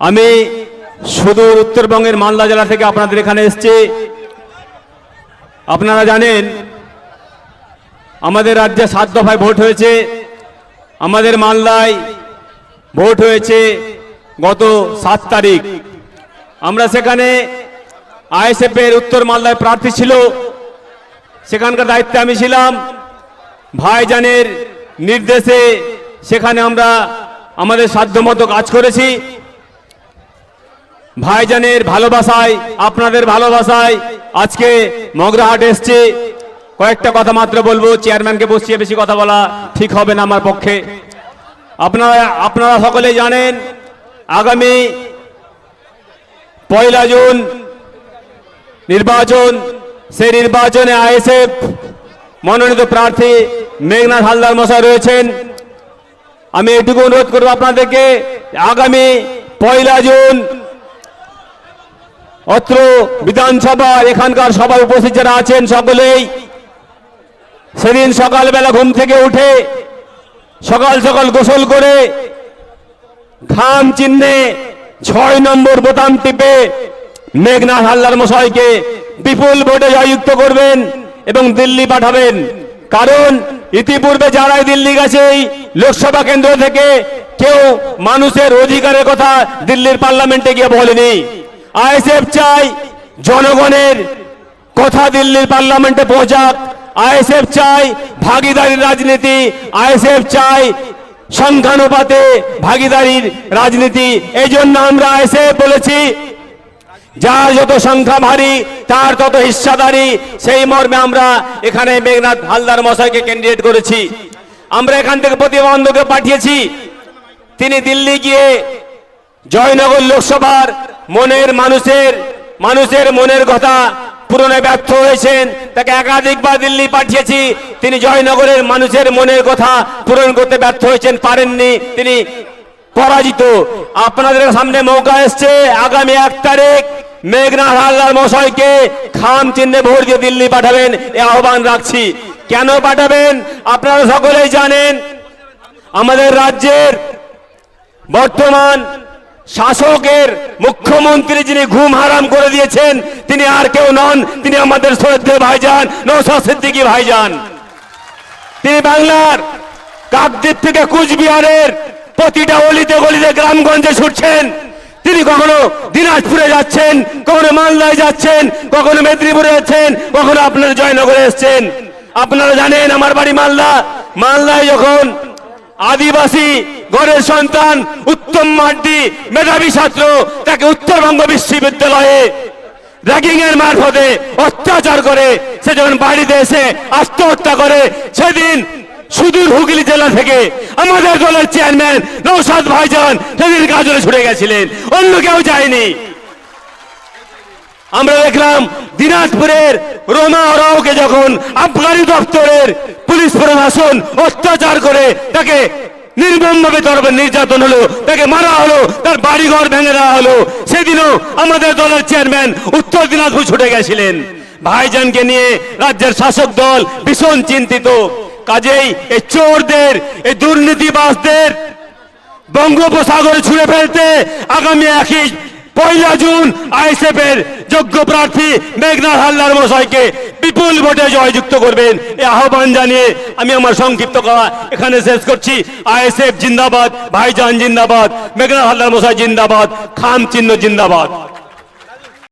আমি সুদূর উত্তরবঙ্গের মালদা জেলা থেকে আপনাদের এখানে এসেছি। আপনারা জানেন, আমাদের রাজ্যে সাত দফায় ভোট হয়েছে। আমাদের মালদায় ভোট হয়েছে গত সাত তারিখ। আমরা সেখানে আইএসএফের উত্তর মালদায় প্রার্থী ছিল। সেখানকার দায়িত্বে আমি ছিলাম। ভাইজানের নির্দেশে সেখানে আমরা আমাদের সাধ্যমতো কাজ করেছি। ভাইজানের ভালোবাসায়, আপনাদের ভালোবাসায় আজকে মগরাহাট এসছে। কয়েকটা কথা মাত্র বলব, চেয়ারম্যানকে বসিয়ে বেশি কথা বলা ঠিক হবে না আমার পক্ষে। আপনারা আপনারা সকলে জানেন, আগামী পয়লা জুন নির্বাচন, সেই নির্বাচনে আইএসএফ মনোনীত প্রার্থী মেঘনাথ হালদার মশাই রয়েছেন। আমি এটুকু অনুরোধ করব আপনাদেরকে, আগামী পয়লা জুন অত্র বিধানসভা এখানকার সবাই উপস্থিত যারা আছেন সকলেই, সেদিন সকালবেলা ঘুম থেকে উঠে সকাল সকাল গোসল করে ঘাম চিহ্নে ছয় নম্বর বোতাম টিপে মেঘনাথ হালদার মশাইকে বিপুল ভোটে জয়যুক্ত করবেন এবং দিল্লি পাঠাবেন। কারণ ইতিপূর্বে যারাই দিল্লি গেছে, এই লোকসভা কেন্দ্র থেকে কেউ মানুষের অধিকারের কথা দিল্লির পার্লামেন্টে গিয়ে বলেনি। আইএসএফ চাই জনগণের কথা দিল্লির পার্লামেন্টে পৌঁছাক। আইএসএফ চাই ভাগিদারির রাজনীতি। আইএসএফ চাই সংখ্যানুপাতে ভাগিদারির রাজনীতি। এই জন্য আমরা আইএসএফ বলেছি, যার যত সংখ্যা ভারী, তার তত হিস্সাদারি, সেই মর্মে আমরা এখানে মেঘনাথ হালদার মশাইকে ক্যান্ডিডেট করেছি। আমরা এখান থেকে প্রতিবন্ধকে পাঠিয়েছি। তিনি দিল্লি গিয়ে জয়নগর লোকসভার মনের মানুষের মানুষের মনের কথা পূরণে ব্যর্থ হয়েছেন, তাকে একাধিকবার দিল্লি পাঠিয়েছি। তিনি জয়নগরের মানুষের মনের কথা পূরণ করতে ব্যর্থ হয়েছেন, পারেননি। তিনি পরাজিত। আপনাদের সামনে মৌকা এসছে, আগামী এক তারিখ মেঘনাথ হালদার মশাইকে খাম চিহ্নে ভোট দিয়ে দিল্লি পাঠাবেন, এ আহ্বান রাখছি। কেন পাঠাবেন? আপনারা সকলেই জানেন, আমাদের রাজ্যের বর্তমান শাসকের মুখ্যমন্ত্রী যিনি ঘুম হারাম করে দিয়েছেন, তিনি আর কেউ নন, তিনি আমাদের শ্রদ্ধেয় ভাইজান নৌসাদ সিদ্দিকী ভাইজান। তিনি বাংলার কাকদ্বীপ থেকে কুচবিহারের প্রতিটা অলিতে গলিতে গ্রামগঞ্জে ছুটছেন। তিনি কখনো দিনাজপুরে যাচ্ছেন, কখনো মালদায় যাচ্ছেন, কখনো মেদিনীপুরে যাচ্ছেন, কখনো আপনার জয়নগরে এসছেন। আপনারা জানেন আমার বাড়ি মালদা। মালদায় যখন আদিবাসী ঘরের সন্তান, উত্তম মাড্ডি মেধাবী ছাত্র, তাকে উত্তরবঙ্গ বিশ্ববিদ্যালয়ে র্যাগিং এর মারফতে অত্যাচার করে, সে যখন বাড়িতে এসে আত্মহত্যা করে, সেদিন সুদূর হুগলি জেলা থেকে আমাদের দলের চেয়ারম্যান নৌসাদ ভাইজান সেদিন গাজরে ছুটে গেছিলেন। অন্য কেউ যায়নি। আমরা দেখলাম দিনাজপুরের রোমা রাওকে যখন আফগানি দপ্তরের পুলিশ প্রশাসন অত্যাচার করে, তাকে নির্মমভাবে তরফে নির্যাতন হলো, তাকে মারা হলো, তার বাড়িঘর ভেঙে দেওয়া হলো। সেদিনও আমাদের দলের চেয়ারম্যান উত্তর দিনাজপুর ছুটে গেছিলেন। ভাইজানকে নিয়ে রাজ্যের শাসক দল ভীষণ চিন্তিত। কাজেই এই চোরদের, এই দুর্নীতিবাসদের বঙ্গোপসাগরে ছুঁড়ে ফেলতে আগামী একই পয়লা জুন আইএসএফ এর যোগ্য প্রার্থী মেঘনাথ হালদার মশাইকে বিপুল ভোটে জয়যুক্ত করবেন। এই আহ্বান জানিয়ে আমি আমার সংক্ষিপ্ত কথা এখানে শেষ করছি। আইএসএফ জিন্দাবাদ, ভাইজান জিন্দাবাদ, মেঘনা হালদার মশাই জিন্দাবাদ, খাম চিহ্ন জিন্দাবাদ।